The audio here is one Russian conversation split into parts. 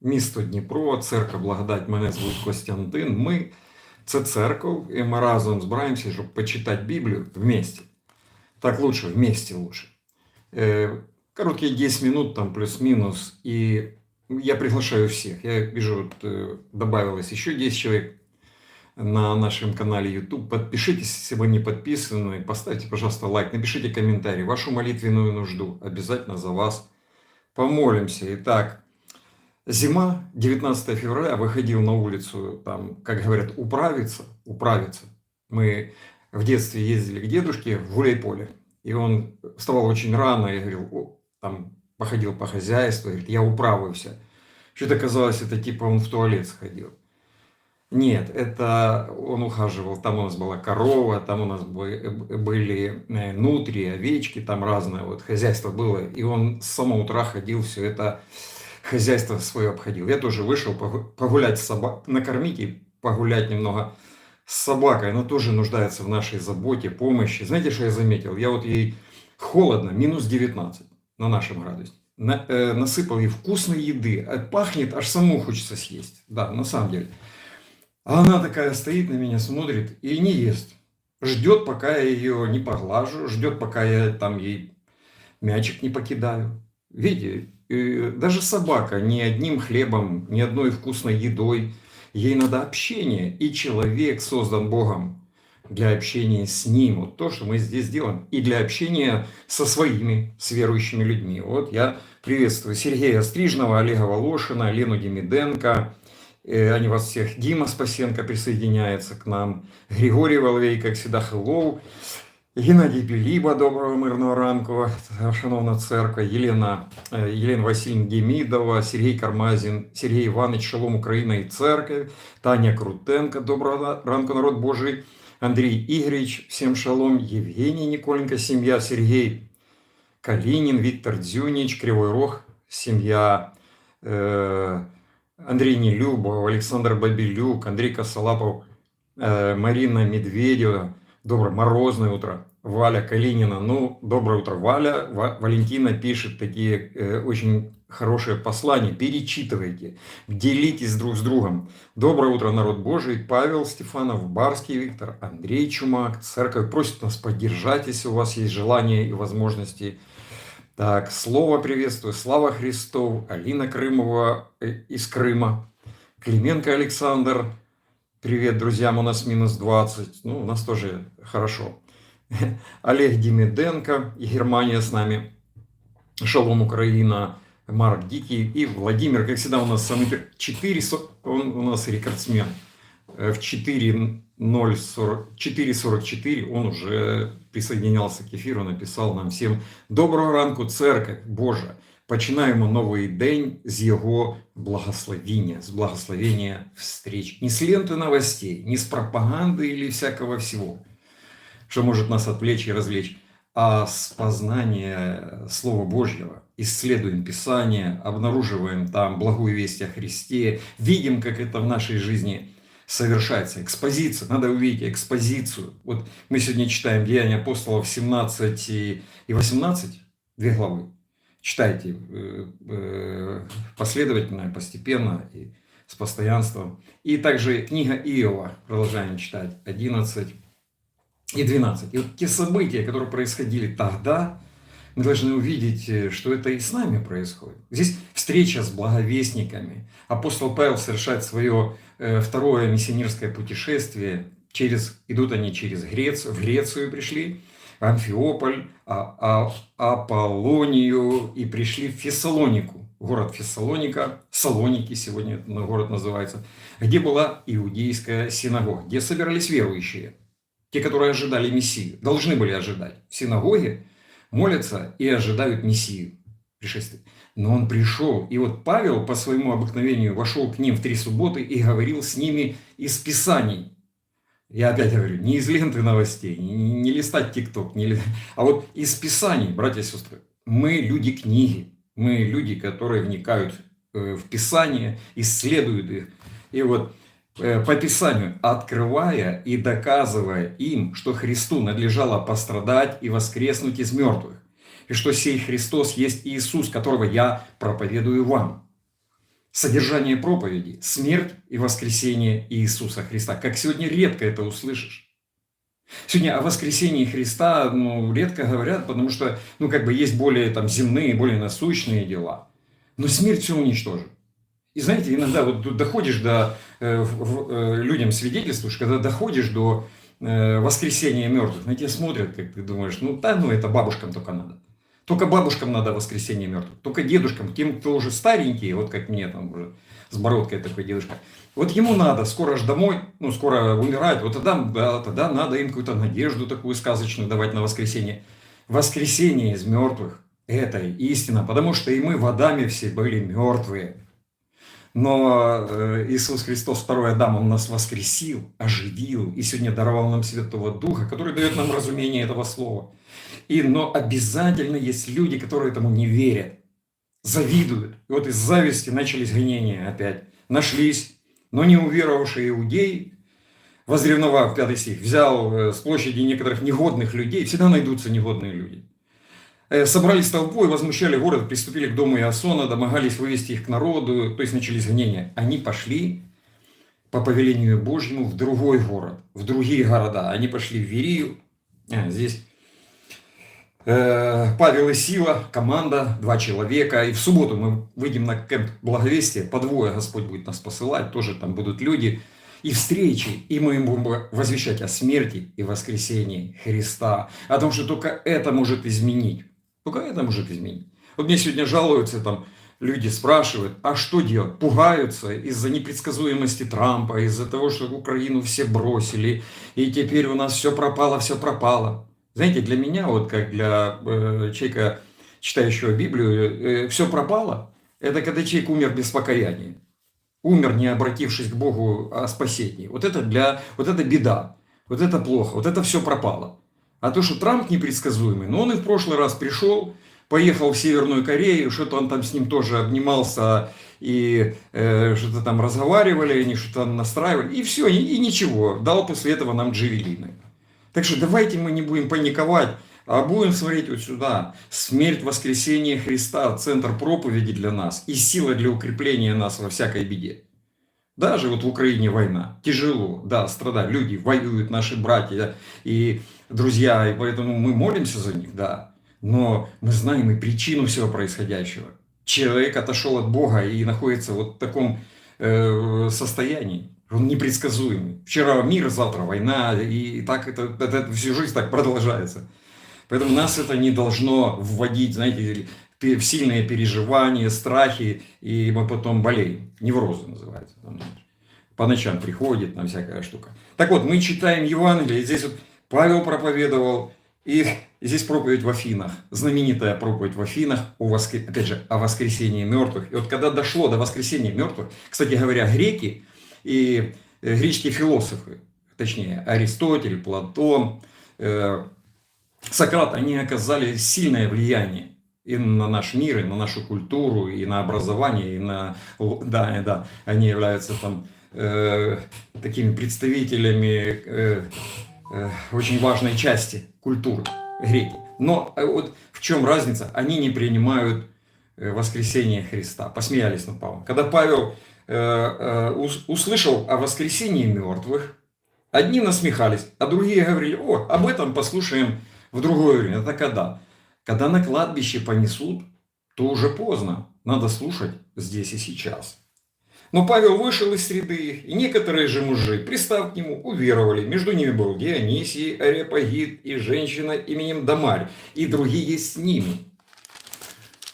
місто Дніпро, церква Благодать. Мене звуть Костянтин. Ми це церковь, і ми разом збираємося, щоб почитати Біблію вместе. Так лучше, вместе лучше. Э, Короткие 10 минут, там плюс-минус. И я приглашаю всех. Я вижу, вот, э, добавилось еще 10 человек на нашем канале YouTube. Подпишитесь, если вы не подписаны. Поставьте, пожалуйста, лайк. Напишите комментарий. Вашу молитвенную нужду. Обязательно за вас помолимся. Итак, зима, 19 февраля, выходил на улицу, там, как говорят, управиться, управиться. Мы в детстве ездили к дедушке в гуляй-поле. И он вставал очень рано и говорил, «О, там, походил по хозяйству, говорит, я управился. Что-то казалось, это типа он в туалет сходил. Нет, это он ухаживал. Там у нас была корова, там у нас бы- были э, нутрии, овечки, там разное вот хозяйство было. И он с самого утра ходил, все это хозяйство свое обходил. Я тоже вышел погу- погулять с собак, накормить и погулять немного с собакой. Она тоже нуждается в нашей заботе, помощи. Знаете, что я заметил? Я вот ей холодно, минус 19 на нашем градусе. На- э, насыпал ей вкусной еды. А Пахнет, аж саму хочется съесть. Да, на самом деле. А она такая стоит на меня, смотрит и не ест. Ждет, пока я ее не поглажу, ждет, пока я там ей мячик не покидаю. Видите, даже собака ни одним хлебом, ни одной вкусной едой. Ей надо общение. И человек создан Богом для общения с Ним. Вот то, что мы здесь делаем. И для общения со своими, с верующими людьми. Вот я приветствую Сергея Стрижного, Олега Волошина, Лену Демиденко. Э, Они вас всех. Дима Спасенко присоединяется к нам. Григорий Воловей, как всегда, hello. Геннадій Біліба, доброго мирного ранку, шановна церква, Єлена, е, Єлена Васильівна Демідова, Сергій Кармазін, Сергій Іванович, Шалом Україна і Церкви, Таня Крутенко, доброго ранку, народ Божий, Андрій Ігоревич, всім шалом, Євгеній Ніколенко, сім'я, Сергій Калінін, Віктор Дзюніч, Кривой Рог, сім'я, е, Андрій Нелюбов, Олександр Бабілюк, Андрій Косолапов, э, Марина Медведева, доброе морозное утро, Валя Калинина, ну, доброе утро, Валя, Ва- Валентина пишет такие э, очень хорошие послания, перечитывайте, делитесь друг с другом. Доброе утро, народ Божий, Павел Стефанов, Барский Виктор, Андрей Чумак, церковь просит нас поддержать, если у вас есть желание и возможности. Так, слово приветствую, слава Христов, Алина Крымова э, из Крыма, Клименко Александр, Привет, друзьям, у нас минус 20. Ну, у нас тоже хорошо. Олег Демиденко, Германия с нами. Шалом Украина, Марк Дикий и Владимир. Как всегда, у нас самый пер- 4, со- он у нас рекордсмен. Э, В 4.040 4.44 он уже присоединялся к эфиру, написал нам всем «Доброго ранку, церковь Божа! Починаємо новий день з його благословения, з благословения встреч. Не с ленты новостей, не с пропаганды или всякого всего, что может нас отвлечь и развлечь, а с познания Слова Божьего. Исследуем Писание, обнаруживаем там благую весть о Христе, видим, как это в нашей жизни совершается. Экспозиция, надо увидеть экспозицию. Вот мы сегодня читаем Деяния апостолов 17 и и 18, две главы читайте э, э, последовательно, постепенно и с постоянством. И также книга Иова, продолжаем читать, 11 и 12. И вот те события, которые происходили тогда, мы должны увидеть, э, что это и с нами происходит. Здесь встреча с благовестниками. Апостол Павел совершает свое второе миссионерское путешествие. Через, идут они через Грецию, в Грецию пришли, Амфиополь, а, а- Аполлонию и пришли в Фессалонику, город Фессалоника, Салоники сегодня этот город называется, где была иудейская синагога, где собирались верующие, те, которые ожидали Мессию, должны были ожидать. В синагоге молятся и ожидают Мессию, пришествия. Но он пришел, и вот Павел по своему обыкновению вошел к ним в три субботы и говорил с ними из Писаний. Я опять говорю, не из ленты новостей, не, не- листать ТикТок, не а вот из Писаний, братья и сестры. Мы люди книги, мы люди, которые вникают э, в Писание, исследуют их. И вот э, по Писанию, открывая и доказывая им, что Христу надлежало пострадать и воскреснуть из мертвых, и что сей Христос есть Иисус, которого я проповедую вам. Содержание проповеди, смерть и воскресение Иисуса Христа. Как сегодня редко это услышишь. Сегодня о воскресении Христа ну, редко говорят, потому что ну, как бы есть более там, земные, более насущные дела. Но смерть все уничтожит. И знаете, иногда вот доходишь до, э, э, людям свидетельствуешь, когда доходишь до э, воскресения мертвых, на тебя смотрят, как ты думаешь, ну да, ну это бабушкам только надо. Только бабушкам надо воскресение мертвых, только дедушкам, тем, кто уже старенькие, вот как мне там уже с бородкой такой дедушка, вот ему надо скоро же домой, ну скоро умирать, вот тогда, да, тогда надо им какую-то надежду такую сказочную давать на воскресение. Воскресение из мертвых – это истина, потому что и мы водами все были мертвые. Но э, Иисус Христос, второй Адам, Он нас воскресил, оживил и сегодня даровал нам Святого Духа, который дает нам разумение этого слова. И, но обязательно есть люди, которые этому не верят, завидуют. И вот из зависти начались гонения опять. Нашлись, но не уверовавшие иудеи, возревновав, пятый стих, взял э, с площади некоторых негодных людей, всегда найдутся негодные люди, Э, собрались толпой, возмущали город, приступили к дому Иосона, домогались вывести их к народу, то есть начались гонения. Они пошли по повелению Божьему в другой город, в другие города. Они пошли в Верию, а, здесь Павел и Сила, команда, два человека. И в субботу мы выйдем на кемп Благовестия, по двое Господь будет нас посылать, тоже там будут люди. И встречи, и мы им будем возвещать о смерти и воскресении Христа, о том, что только это может изменить только это может изменить. Вот мне сегодня жалуются там, люди спрашивают, а что делать? Пугаются из-за непредсказуемости Трампа, из-за того, что Украину все бросили, и теперь у нас все пропало, все пропало. Знаете, для меня, вот как для э, человека, читающего Библию, э, все пропало, это когда человек умер без покаяния. Умер, не обратившись к Богу о спасении. Вот это, для, вот это беда, вот это плохо, вот это все пропало. А то, что Трамп непредсказуемый, но он и в прошлый раз пришел, поехал в Северную Корею, что-то он там с ним тоже обнимался и э, что-то там разговаривали, они что-то настраивали, и все, и, и ничего, дал после этого нам джевелины. Так что давайте мы не будем паниковать, а будем смотреть вот сюда. Смерть, воскресение Христа, центр проповеди для нас и сила для укрепления нас во всякой беде. Даже вот в Украине война. Тяжело, да, страдают. Люди воюют, наши братья и друзья, и поэтому мы молимся за них, да. Но мы знаем и причину всего происходящего. Человек отошел от Бога и находится вот в таком э, состоянии. Он непредсказуемый. Вчера мир, завтра война, и так это, это, это всю жизнь так продолжается. Поэтому нас это не должно вводить, знаете, в сильные переживания, страхи, и мы потом болеем. Неврозы называется. По ночам приходит, там всякая штука. Так вот, мы читаем Евангелие, здесь вот Павел проповедовал, и здесь проповедь в Афинах, знаменитая проповедь в Афинах, о воскр... опять же, о воскресении мертвых. И вот когда дошло до воскресения мертвых, кстати говоря, греки и э, греческие философы, точнее Аристотель, Платон, э, Сократ, они оказали сильное влияние и на наш мир, и на нашу культуру, и на образование, и на... Да, да, они являются там э, такими представителями э, э, очень важной части культуры греки. Но э, вот в чем разница? Они не принимают э, воскресение Христа. Посмеялись над Павлом. Когда Павел э, э, услышал о воскресении мертвых, одни насмехались, а другие говорили, о, об этом послушаем в другое время. Это когда? Когда на кладбище понесут, то уже поздно. Надо слушать здесь и сейчас. Но Павел вышел из среды их, и некоторые же мужи, пристав к нему, уверовали. Между ними был Дионисий, Арепагит и женщина именем Дамарь, и другие с ними.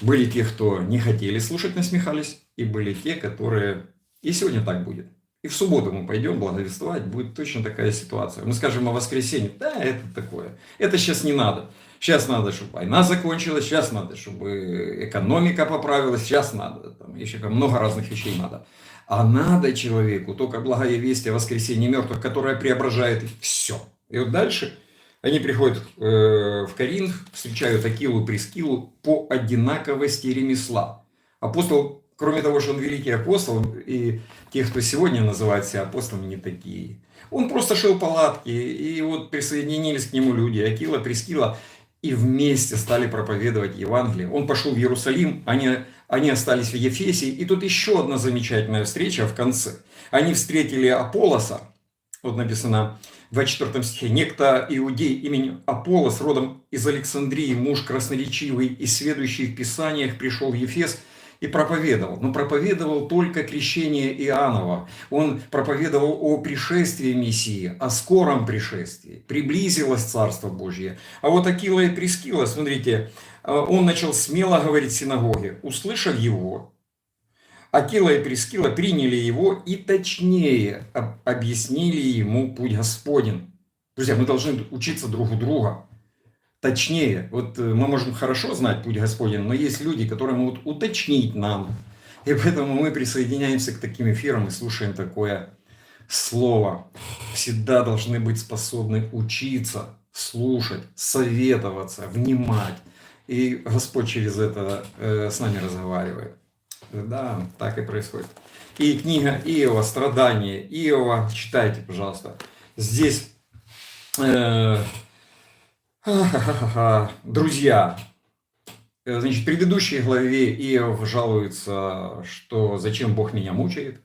Были те, кто не хотели слушать, насмехались, и были те, которые... И сегодня так будет. И в субботу мы пойдем благовествовать, будет точно такая ситуация. Мы скажем о воскресенье, да, это такое, это сейчас не надо. Сейчас надо, чтобы война закончилась, сейчас надо, чтобы экономика поправилась, сейчас надо, там еще много разных вещей надо. А надо человеку только благая весть о воскресении мертвых, которая преображает все. И вот дальше они приходят э, в Коринф, встречают Акилу, Прескилу по одинаковости ремесла. Апостол, кроме того, что он великий апостол, и тех, кто сегодня называет себя апостолами, не такие. Он просто шел палатки, и вот присоединились к нему люди, Акила, Прескила, и вместе стали проповедовать Евангелие. Он пошел в Иерусалим, они Они остались в Ефесе. И тут еще одна замечательная встреча в конце. Они встретили Аполоса, вот написано в 24 стихе, «Некто иудей именем Аполос, родом из Александрии, муж красноречивый и сведущий в Писаниях, пришел в Ефес – и проповедовал. Но проповедовал только крещение Иоаннова. Он проповедовал о пришествии Мессии, о скором пришествии. Приблизилось Царство Божье. А вот Акила и Прескила, смотрите, э, он начал смело говорить в синагоге. Услышав его, Акила и Прескила приняли его и точнее объяснили ему путь Господень. Друзья, мы должны учиться друг у друга точнее. Вот э, мы можем хорошо знать путь Господень, но есть люди, которые могут уточнить нам. И поэтому мы присоединяемся к таким эфирам и слушаем такое слово. Всегда должны быть способны учиться, слушать, советоваться, внимать. И Господь через это э, с нами разговаривает. Да, так и происходит. И книга Иова, страдания Иова, читайте, пожалуйста. Здесь э, Друзья, э, значит, в предыдущей главе Иов жалуется, что зачем Бог меня мучает.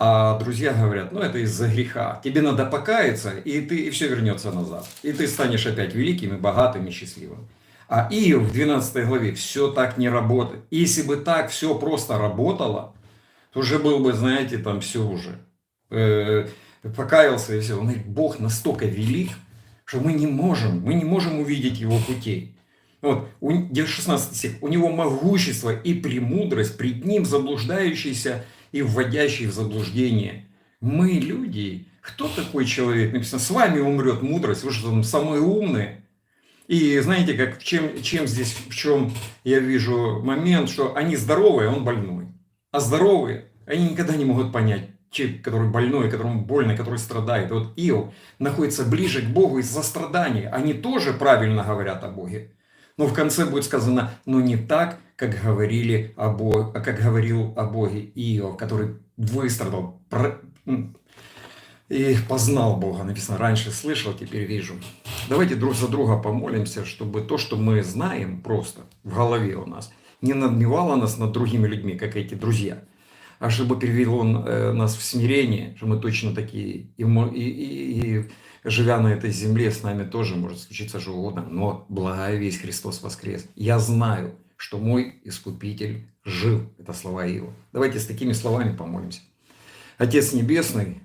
А друзья говорят, ну это из-за греха. Тебе надо покаяться, и, ты, и все вернется назад. И ты станешь опять великим, и богатым, и счастливым. А Иов в 12 главе все так не работает. Если бы так все просто работало, то уже был бы, знаете, там все уже. Э, покаялся и все. Он говорит, Бог настолько велик, что мы не можем, мы не можем увидеть его путей. Вот, 16 стих. У него могущество и премудрость пред ним заблуждающийся и вводящий в заблуждение. Мы люди. Кто такой человек? Написано, с вами умрет мудрость. Вы что там самые умные? И знаете, как, чем, чем здесь, в чем я вижу момент, что они здоровые, а он больной. А здоровые, они никогда не могут понять, человек, который больной, которому больно, который страдает. Вот Иов находится ближе к Богу из-за страданий. Они тоже правильно говорят о Боге. Но в конце будет сказано, но не так, как, говорили о Боге, как говорил о Боге Иов, который выстрадал и познал Бога. Написано, раньше слышал, теперь вижу. Давайте друг за друга помолимся, чтобы то, что мы знаем просто в голове у нас, не надмевало нас над другими людьми, как эти друзья – а чтобы перевел он э, нас в смирение, что мы точно такие, и, и, и, и живя на этой земле, с нами тоже может случиться что угодно, но благая весь Христос воскрес. Я знаю, что мой Искупитель жив. Это слова его. Давайте с такими словами помолимся. Отец Небесный,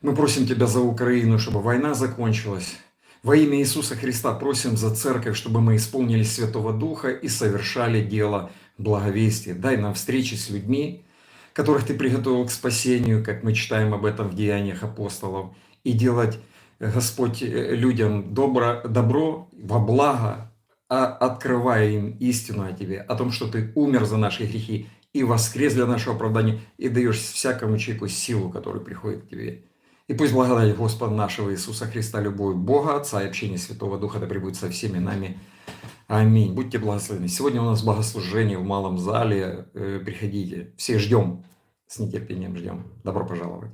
мы просим Тебя за Украину, чтобы война закончилась. Во имя Иисуса Христа просим за церковь, чтобы мы исполнили Святого Духа и совершали дело благовестия. Дай нам встречи с людьми, которых ты приготовил к спасению, как мы читаем об этом в Деяниях апостолов, и делать, Господь, э, людям добро, добро во благо, а открывая им истину о Тебе, о том, что Ты умер за наши грехи и воскрес для нашего оправдания, и даешь всякому человеку силу, которая приходит к Тебе. И пусть благодать Господа нашего Иисуса Христа, любовь Бога Отца и общение Святого Духа да пребудет со всеми нами Аминь. Будьте благословены. Сегодня у нас богослужение в малом зале. Э, приходите. Всех ждем. С нетерпением ждем. Добро пожаловать.